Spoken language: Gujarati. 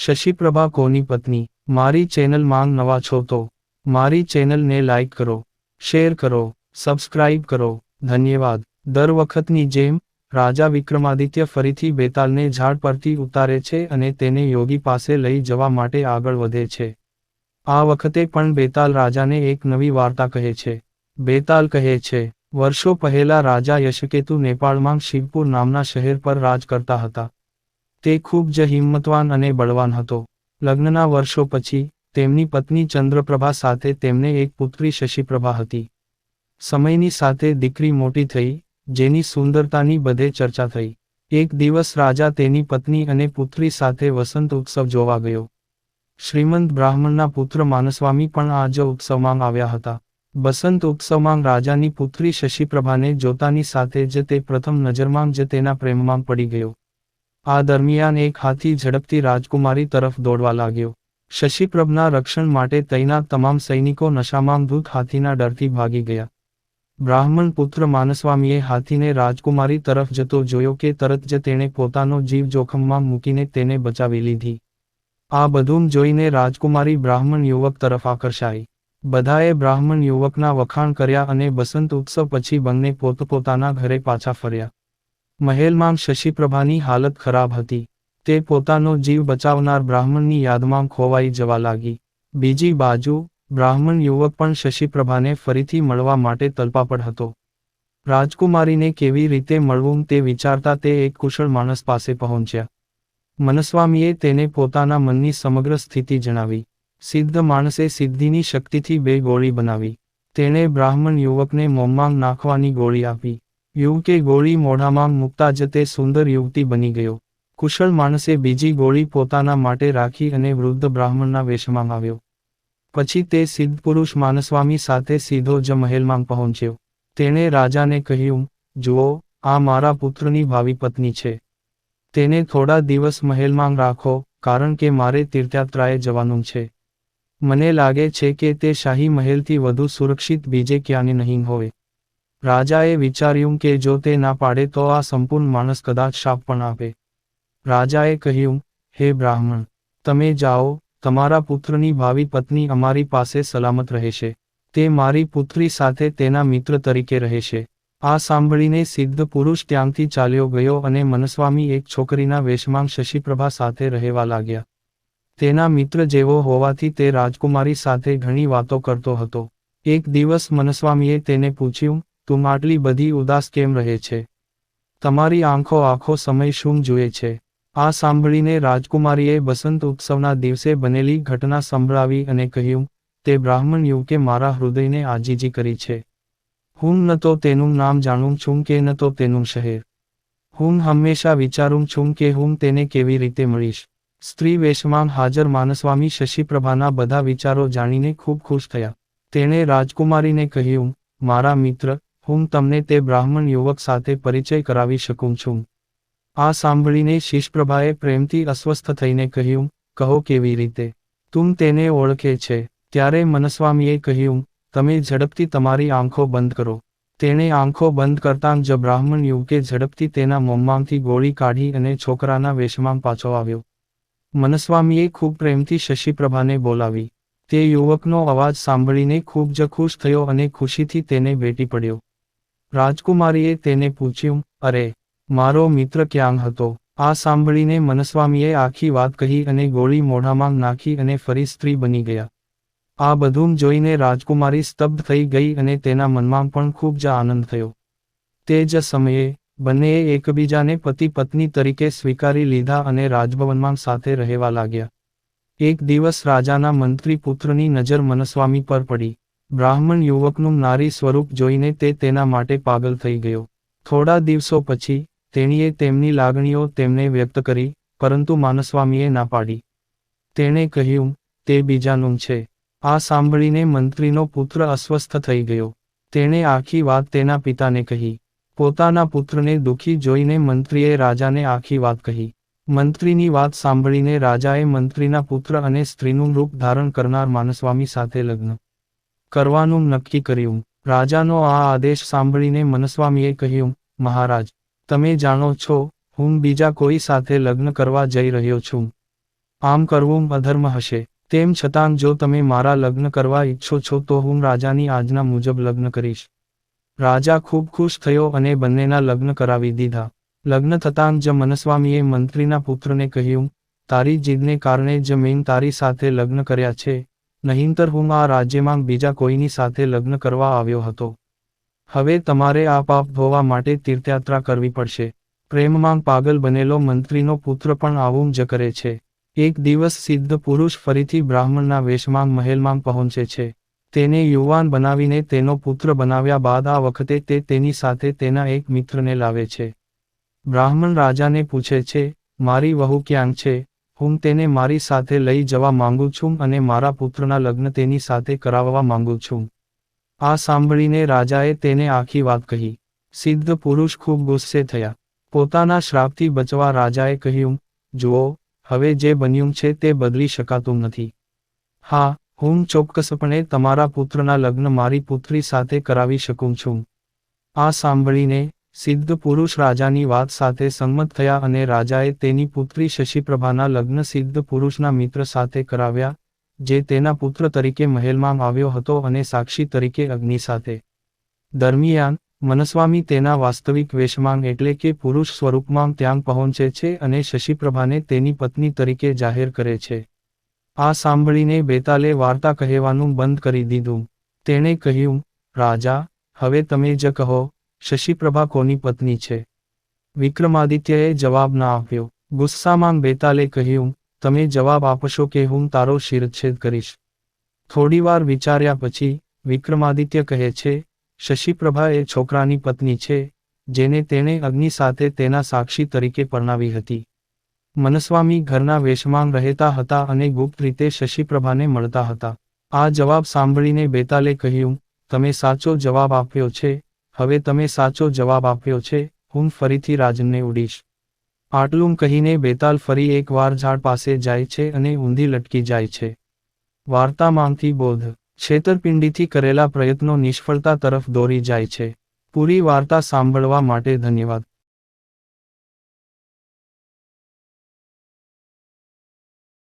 શશિપ્રભા કોની પત્ની? મારી ચેનલ માંગ નવા છો તો મારી ચેનલને લાઇક કરો શેર કરો સબસ્ક્રાઇબ કરો. ધન્યવાદ. દર વખતની જેમ, રાજા વિક્રમાદિત્ય ફરીથી બેતાલને ઝાડ પરથી ઉતારે છે અને તેને યોગી પાસે લઈ જવા માટે આગળ વધે છે. આ વખતે પણ બેતાલ રાજાને એક નવી વાર્તા કહે છે. બેતાલ કહે છે, વર્ષો પહેલા રાજા યશકેતુ નેપાળમાં શિવપુર નામના શહેર પર રાજ કરતા હતા. તે ખૂબ જ હિંમતવાન અને બળવાન હતો. લગ્નના વર્ષો પછી, તેમની પત્ની ચંદ્રપ્રભા સાથે તેમને એક પુત્રી શશિપ્રભા હતી. સમયની સાથે દીકરી મોટી થઈ, જેની સુંદરતાની બધે ચર્ચા થઈ. એક દિવસ રાજા તેની પત્ની અને પુત્રી સાથે વસંત ઉત્સવ જોવા ગયો. શ્રીમંત બ્રાહ્મણના પુત્ર માનસ્વામી પણ આ જ ઉત્સવમાં આવ્યા હતા. બસંત ઉત્સવમાં રાજાની પુત્રી શશિપ્રભાને જોતાની સાથે જ તે પ્રથમ નજરમાં જ તેના પ્રેમમાં પડી ગયો. આ દરમિયાન એક હાથી ઝડપથી રાજકુમારી તરફ દોડવા લાગ્યો. શશિપ્રભના રક્ષણ માટે તૈનાત તમામ સૈનિકો નશામાં ભૂત હાથીના ડરથી ભાગી ગયા. બ્રાહ્મણ પુત્ર માનસ્વામીએ હાથીને રાજકુમારી તરફ જતો જોયો કે તરત જ તેણે પોતાનો જીવ જોખમમાં મૂકીને તેને બચાવી લીધી. આ બધું જોઈને રાજકુમારી બ્રાહ્મણ યુવક તરફ આકર્ષાઈ. બધાએ બ્રાહ્મણ યુવકના વખાણ કર્યા અને બસંત ઉત્સવ પછી બંને પોતપોતાના ઘરે પાછા ફર્યા. મહેલમાં શશિપ્રભાની હાલત ખરાબ હતી. તે પોતાનો જીવ બચાવનાર બ્રાહ્મણની યાદમાં ખોવાઈ જવા લાગી. બીજી બાજુ, બ્રાહ્મણ યુવક પણ શશિપ્રભાને ફરીથી મળવા માટે તલપાપડ હતો. રાજકુમારીને કેવી રીતે મળવું તે વિચારતા તે એક કુશળ માણસ પાસે પહોંચ્યા. મનસ્વામીએ તેને પોતાના મનની સમગ્ર સ્થિતિ જણાવી. સિદ્ધ માણસે સિદ્ધિની શક્તિથી બે ગોળી બનાવી. તેણે બ્રાહ્મણ યુવકને મોંમાં નાખવાની ગોળી આપી. યુવકે ગોળી મોઢામાં મૂકતા જ તે સુંદર યુવતી બની ગયો. કુશળ માણસે બીજી ગોળી પોતાના માટે રાખી અને વૃદ્ધ બ્રાહ્મણના વેશમાં આવ્યો. પછી તે સિદ્ધ પુરુષ માનસ્વામી સાથે સીધો જ મહેલમાં પહોંચ્યો. તેણે રાજાને કહ્યું, જુઓ, આ મારા પુત્રની ભાવિ પત્ની છે. તેને થોડા દિવસ મહેલમાં રાખો, કારણ કે મારે તીર્થયાત્રાએ જવાનું છે. મને લાગે છે કે તે શાહી મહેલથી વધુ સુરક્ષિત બીજે ક્યાંય નહીં હોય. રાજાએ વિચાર્યું કે જો તે ના પાડે તો આ સંપૂર્ણ માણસ કદાચ શાપ પણ આપે. રાજાએ કહ્યું, હે બ્રાહ્મણ, તમે જાઓ, તમારા પુત્રની ભાવિ પત્ની અમારી પાસે સલામત રહેશે. તે મારી પુત્રી સાથે તેના મિત્ર તરીકે રહેશે. આ સાંભળીને સિદ્ધ પુરુષ ત્યાંથી ચાલ્યો ગયો અને મનસ્વામી એક છોકરીના વેશમાં શશિપ્રભા સાથે રહેવા લાગ્યા. તેના મિત્ર જેવો હોવાથી તે રાજકુમારી સાથે ઘણી વાતો કરતો હતો. એક દિવસ મનસ્વામીએ તેને પૂછ્યું તું આટલી બધી ઉદાસ કેમ રહે છે? તમારી આંખો આખો સમય શું જુએ છે? આ સાંભળીને રાજકુમારીએ બસંત ઉત્સવના દિવસે બનેલી ઘટના સંભળાવી અને કહ્યું, તે બ્રાહ્મણ યુવકે મારા હૃદયને આજીજી કરી છે. હું ન તો તેનું નામ જાણું છું કે ન તો તેનું શહેર. હું હંમેશા વિચારું છું કે હું તેને કેવી રીતે મળીશ. સ્ત્રી વેશમાં હાજર માનસ્વામી શશિપ્રભાના બધા વિચારો જાણીને ખૂબ ખુશ થયા. તેણે રાજકુમારીને કહ્યું, મારા મિત્ર હું તમને તે બ્રાહ્મણ યુવક સાથે પરિચય કરાવી શકું છું. આ સાંભળીને શિષપ્રભાએ પ્રેમથી અસ્વસ્થ થઈને કહ્યું, કહો કેવી રીતે? તું તેને ઓળખે છે. ત્યારે મનસ્વામીએ કહ્યું, તમે ઝડપથી તમારી આંખો બંધ કરો. તેણે આંખો બંધ કરતાં જ બ્રાહ્મણ યુવકે ઝડપથી તેના મોમમાંથી ગોળી કાઢી અને છોકરાના વેશમાં પાછો આવ્યો. મનસ્વામીએ ખૂબ પ્રેમથી શશિપ્રભાને બોલાવી. તે યુવકનો અવાજ સાંભળીને ખૂબ જ ખુશ થયો અને ખુશીથી તેને ભેટી પડ્યો. રાજકુમારીએ તેને પૂછ્યું, અરે, મારો મિત્ર ક્યાં હતો આ સાંભળીને મનસ્વામીએ આખી વાત કહી અને ગોળી મોઢામાં નાખી અને ફરી સ્ત્રી બની ગયા. આ બધું જોઈને રાજકુમારી સ્તબ્ધ થઈ ગઈ અને તેના મનમાં પણ ખૂબ જ આનંદ થયો. તે જ સમયે, બંનેએ એકબીજાને પતિ પત્ની તરીકે સ્વીકારી લીધા અને રાજભવનમાં સાથે રહેવા લાગ્યા. એક દિવસ રાજાના મંત્રી પુત્રની નજર મનસ્વામી પર પડી. બ્રાહ્મણ યુવકનું નારી સ્વરૂપ જોઈને તે તેના માટે પાગલ થઈ ગયો. થોડા દિવસો પછી, તેણીએ તેમની લાગણીઓ તેમને વ્યક્ત કરી, પરંતુ માનસ્વામીએ ના પાડી. તેણે કહ્યું, તે બીજાનું છે. આ સાંભળીને મંત્રીનો પુત્ર અસ્વસ્થ થઈ ગયો. તેણે આખી વાત તેના પિતાને કહી. પોતાના પુત્રને દુઃખી જોઈને મંત્રીએ રાજાને આખી વાત કહી. મંત્રીની વાત સાંભળીને રાજાએ મંત્રીના પુત્ર અને સ્ત્રીનું રૂપ ધારણ કરનાર માનસ્વામી સાથે લગ્ન કરવાનું નક્કી કર્યું. રાજાનો આ આદેશ સાંભળીને મનસ્વામીએ કહ્યું, મહારાજ, તમે જાણો છો, હું બીજા કોઈ સાથે લગ્ન કરવા જઈ રહ્યો છું. આમ કરવું અધર્મ હશે. તેમ છતાં જો તમે મારા લગ્ન કરવા ઈચ્છો છો તો હું રાજાની આજના મુજબ લગ્ન કરીશ. રાજા ખૂબ ખુશ થયો અને બંનેના લગ્ન કરાવી દીધા. લગ્ન થતાં જ મનસ્વામીએ મંત્રીના પુત્રને કહ્યું, તારી જીદને કારણે જ મેં તારી સાથે લગ્ન કર્યા છે. નહીંતર હું આ રાજ્યમાં બીજા કોઈની સાથે લગ્ન કરવા આવ્યો હતો. હવે તમારે આ પાપ ધોવા માટે તીર્થયાત્રા કરવી પડશે. પ્રેમમાં પાગલ બનેલો મંત્રીનો પુત્ર પણ આવું જ કરે છે. એક દિવસ સિદ્ધ પુરુષ ફરીથી બ્રાહ્મણના વેશમાં મહેલમાં પહોંચે છે. તેને યુવાન બનાવીને તેનો પુત્ર બનાવ્યા બાદ આ વખતે તે તેની સાથે તેના એક મિત્રને લાવે છે. બ્રાહ્મણ રાજાને પૂછે છે, મારી વહુ ક્યાં છે? હું તેને મારી સાથે લઈ જવા માંગુ છું અને મારા પુત્રના લગ્ન તેની સાથે કરાવવા માંગુ છું. આ સાંભળીને રાજાએ તેને આખી વાત કહી. સિદ્ધ પુરુષ ખૂબ ગુસ્સે થયા. પોતાના શ્રાપથી બચવા રાજાએ કહ્યું, જુઓ, હવે જે બન્યું છે તે બદલી શકાતું નથી. હા, હું ચોક્કસપણે તમારા પુત્રના લગ્ન મારી પુત્રી સાથે કરાવી શકું છું. આ સાંભળીને સિદ્ધ પુરુષ રાજાની વાત સાથે સંમત થયા અને રાજાએ તેની પુત્રી શશિપ્રભાના લગ્ન સિદ્ધ પુરુષના મિત્ર સાથે કરાવ્યા, જે તેના પુત્ર તરીકે મહેલમાં આવ્યો હતો અને સાક્ષી તરીકે અગ્નિ સાથે. દરમિયાન, મનસ્વામી તેના વાસ્તવિક વેશમાં એટલે કે પુરુષ સ્વરૂપમાં ત્યાં પહોંચે છે અને શશિપ્રભાને તેની પત્ની તરીકે જાહેર કરે છે. આ સાંભળીને બેતાલે વાર્તા કહેવાનું બંધ કરી દીધું. તેણે કહ્યું, રાજા, હવે તમે જ કહો શશિપ્રભા કોની પત્ની છે? વિક્રમાદિત્યએ જવાબ ના આપ્યો. ગુસ્સામાં બેતાલે કહ્યું, તમે જવાબ આપશો કે હું તારો શિરચ્છેદ કરીશ. થોડીવાર વિચાર્યા પછી, વિક્રમાદિત્ય કહે છે, શશિપ્રભા એ છોકરાની પત્ની છે, જેને તેણે અગ્નિ સાથે તેના સાક્ષી તરીકે પરણાવી હતી. મનસ્વામી ઘરના વેશમાં રહેતા હતા અને ગુપ્ત રીતે શશિપ્રભાને મળતા હતા. આ જવાબ સાંભળીને બેતાલે કહ્યું, તમે સાચો જવાબ આપ્યો છે હવે તમે સાચો જવાબ આપ્યો છે, હું ફરીથી રાજનને ઉડીશ. આટલું કહીને બેતાલ ફરી એકવાર ઝાડ પાસે જાય છે અને ઊંધી લટકી જાય છે. વાર્તામાંથી બોધ. છેતરપિંડીથી કરેલા પ્રયત્નો નિષ્ફળતા તરફ દોરી જાય છે. પૂરી વાર્તા સાંભળવા માટે ધન્યવાદ.